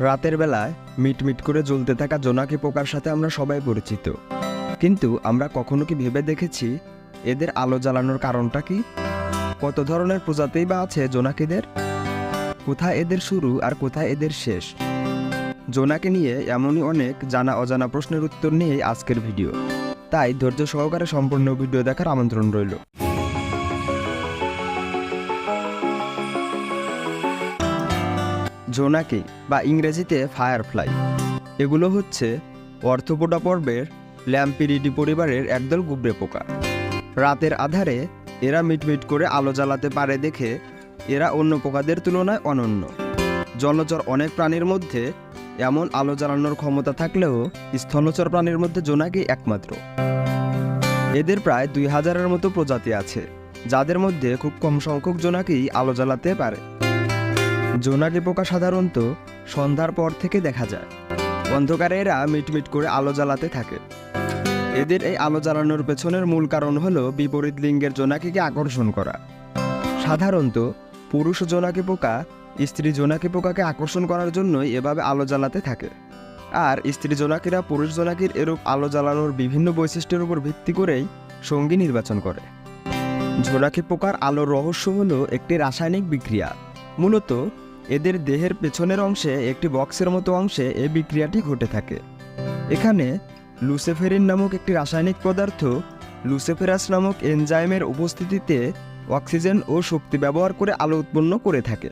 রাতের বেলায় মিটমিট করে জ্বলতে থাকা জোনাকি পোকার সাথে আমরা সবাই পরিচিত। কিন্তু আমরা কখনো কি ভেবে দেখেছি এদের আলো জ্বালানোর কারণটা কি? কত ধরনের প্রজাতিই বা আছে জোনাকিদের? কোথায় এদের শুরু আর কোথায় এদের শেষ? জোনাকি নিয়ে এমনই অনেক জানা অজানা প্রশ্নের উত্তর নিয়েই আজকের ভিডিও। তাই ধৈর্য সহকারে সম্পূর্ণ ভিডিও দেখার আমন্ত্রণ রইল। জোনাকি বা ইংরেজিতে ফায়ারফ্লাই। এগুলো হচ্ছে অর্থপোডা পর্বের ল্যাম্পিরিডি পরিবারের একদল গুবরে পোকা। রাতের আধারে এরা মিটমিট করে আলো জ্বালাতে পারে দেখে এরা অন্য পোকাদের তুলনায় অনন্য। জলচর অনেক প্রাণীর মধ্যে এমন আলো জ্বালানোর ক্ষমতা থাকলেও স্থলচর প্রাণীর মধ্যে জোনাকি একমাত্র। এদের প্রায় দুই হাজারের মতো প্রজাতি আছে, যাদের মধ্যে খুব কম সংখ্যক জোনাকি আলো জ্বালাতে পারে। জোনাকি পোকা সাধারণত সন্ধ্যার পর থেকে দেখা যায়। অন্ধকারে এরা মিটমিট করে আলো জ্বালাতে থাকে। এদের এই আলো জ্বালানোর পেছনের মূল কারণ হলো বিপরীত লিঙ্গের জোনাকিকে আকর্ষণ করা। সাধারণত পুরুষ জোনাকি পোকা স্ত্রী জোনাকি পোকাকে আকর্ষণ করার জন্যই এভাবে আলো জ্বালাতে থাকে। আর স্ত্রী জোনাকিরা পুরুষ জোনাকির এরূপ আলো জ্বালানোর বিভিন্ন বৈশিষ্ট্যের উপর ভিত্তি করেই সঙ্গী নির্বাচন করে। জোনাকি পোকার আলোর রহস্য হলো একটি রাসায়নিক বিক্রিয়া। মূলত এদের দেহের পেছনের অংশে একটি বক্সের মতো অংশে এই বিক্রিয়াটি ঘটে থাকে। এখানে লুসেফেরিন নামক একটি রাসায়নিক পদার্থ, লুসেফেরাস নামক এনজাইমের উপস্থিতিতে অক্সিজেন ও শক্তি ব্যবহার করে আলো উৎপন্ন করে থাকে।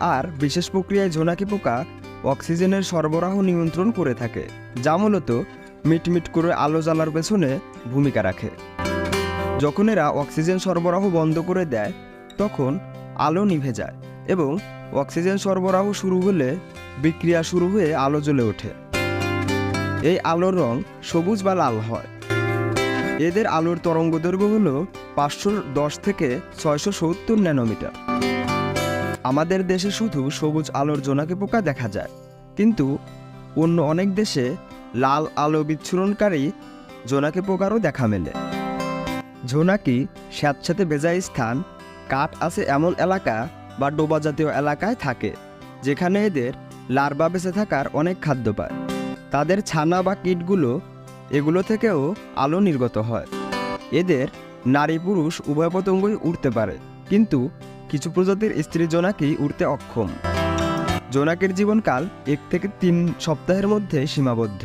আর বিশেষ প্রক্রিয়ায় জোনাকি পোকা অক্সিজেনের সরবরাহ নিয়ন্ত্রণ করে থাকে, যা মূলত মিটমিট করে আলো জ্বালার পেছনে ভূমিকা রাখে। যখন এরা অক্সিজেন সরবরাহ বন্ধ করে দেয়, তখন আলো নিভে যায়। এবং অক্সিজেন সরবরাহ শুরু হলে বিক্রিয়া শুরু হয়ে আলো জ্বলে ওঠে। এই আলোর রং সবুজ বা লাল হয়। এদের আলোর তরঙ্গ দৈর্ঘ্য হল পাঁচশো দশ থেকে ছয়শো সত্তর ন্যানোমিটার। আমাদের দেশে শুধু সবুজ আলোর জোনাকি পোকা দেখা যায়, কিন্তু অন্য অনেক দেশে লাল আলো বিচ্ছুরণকারী জোনাকি পোকারও দেখা মেলে। জোনাকি স্যাঁতস্যাঁতে বেজায় স্থান, কাঠ আছে এমন এলাকা বা ডোবা জাতীয় এলাকায় থাকে, যেখানে এদের লার্ভা বেঁচে থাকার অনেক খাদ্য পায়। তাদের ছানা বা কীটগুলো এগুলো থেকেও আলো নির্গত হয়। এদের নারী পুরুষ উভয় পতঙ্গই উড়তে পারে, কিন্তু কিছু প্রজাতির স্ত্রী জোনাকি উড়তে অক্ষম। জোনাকির জীবনকাল এক থেকে তিন সপ্তাহের মধ্যে সীমাবদ্ধ।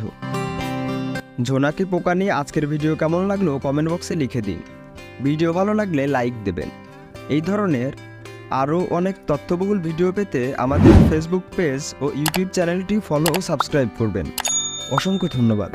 জোনাকি পোকা নিয়ে আজকের ভিডিও কেমন লাগল কমেন্ট বক্সে লিখে দিন। ভিডিও ভালো লাগলে লাইক দেবেন। এই ধরনের আরও অনেক তথ্যবহুল ভিডিও পেতে আমাদের ফেসবুক পেজ ও ইউটিউব চ্যানেলটি ফলো ও সাবস্ক্রাইব করবেন। অসংখ্য ধন্যবাদ।